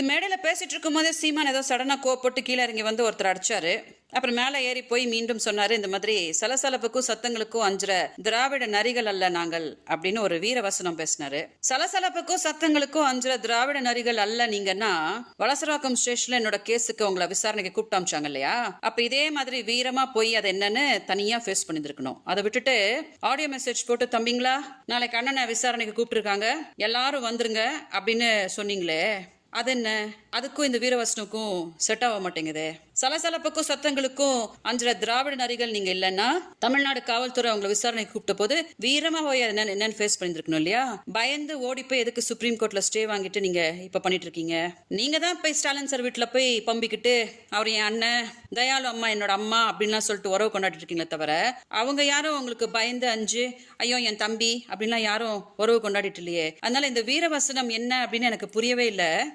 நேற்று மேடையில் பேசிகிட்டு இருக்கும்போதே சீமான் ஏதோ சடனாக கோவப்பட்டு கீழே இறங்கி வந்து ஒருத்தர் அடிச்சாரு. அப்புறம் மேலே ஏறி போய் மீண்டும் சொன்னார் இந்த மாதிரி சலசலப்புக்கும் சத்தங்களுக்கும் அஞ்சுற திராவிட நரிகள் அல்ல நாங்கள் அப்படின்னு ஒரு வீர வசனம் பேசினாரு. சலசலப்புக்கும் சத்தங்களுக்கும் அஞ்சுற திராவிட நரிகள் அல்ல நீங்கன்னா வலசராக்கம் ஸ்டேஷன்ல என்னோட கேஸுக்கு உங்களை விசாரணைக்கு கூப்பிட்டு அமிச்சாங்க இல்லையா? அப்ப இதே மாதிரி வீரமா போய் அதை என்னன்னு தனியா ஃபேஸ் பண்ணியிருக்கணும் அதை விட்டுட்டு ஆடியோ மெசேஜ் போட்டு தம்பிங்களா நாளைக்கு அண்ணனை விசாரணைக்கு கூப்பிட்டுருக்காங்க. எல்லாரும் வந்துருங்க அப்படின்னு சொன்னீங்களே. அது என்ன அதுக்கும் இந்த வீரவசனுக்கும் செட் ஆக மாட்டேங்குதே. சலசலப்புக்கும் சத்தங்களுக்கும் அஞ்சுற திராவிட நரிகள் நீங்க இல்லைன்னா தமிழ்நாடு காவல்துறை அவங்களை விசாரணைக்கு கூப்பிட்ட போது வீரமா போய் என்னன்னு என்னன்னு ஃபேஸ் பண்ணிருக்கணும் இல்லையா? பயந்து ஓடி போய் எதுக்கு சுப்ரீம் கோர்ட்ல ஸ்டே வாங்கிட்டு நீங்க இப்ப பண்ணிட்டு இருக்கீங்க? நீங்க தான் போய் ஸ்டாலின் சார் வீட்டுல போய் பம்பிக்கிட்டு அவர் என் அண்ணன் தயாளு அம்மா என்னோட அம்மா அப்படின்லாம் சொல்லிட்டு உறவு கொண்டாடிட்டு இருக்கீங்களே தவிர அவங்க யாரும் உங்களுக்கு பயந்து அஞ்சு ஐயோ என் தம்பி அப்படின்லாம் யாரும் உறவு கொண்டாடிட்டு இல்லையே. அதனால இந்த வீரவசனம் என்ன அப்படின்னு எனக்கு புரியவே இல்லை.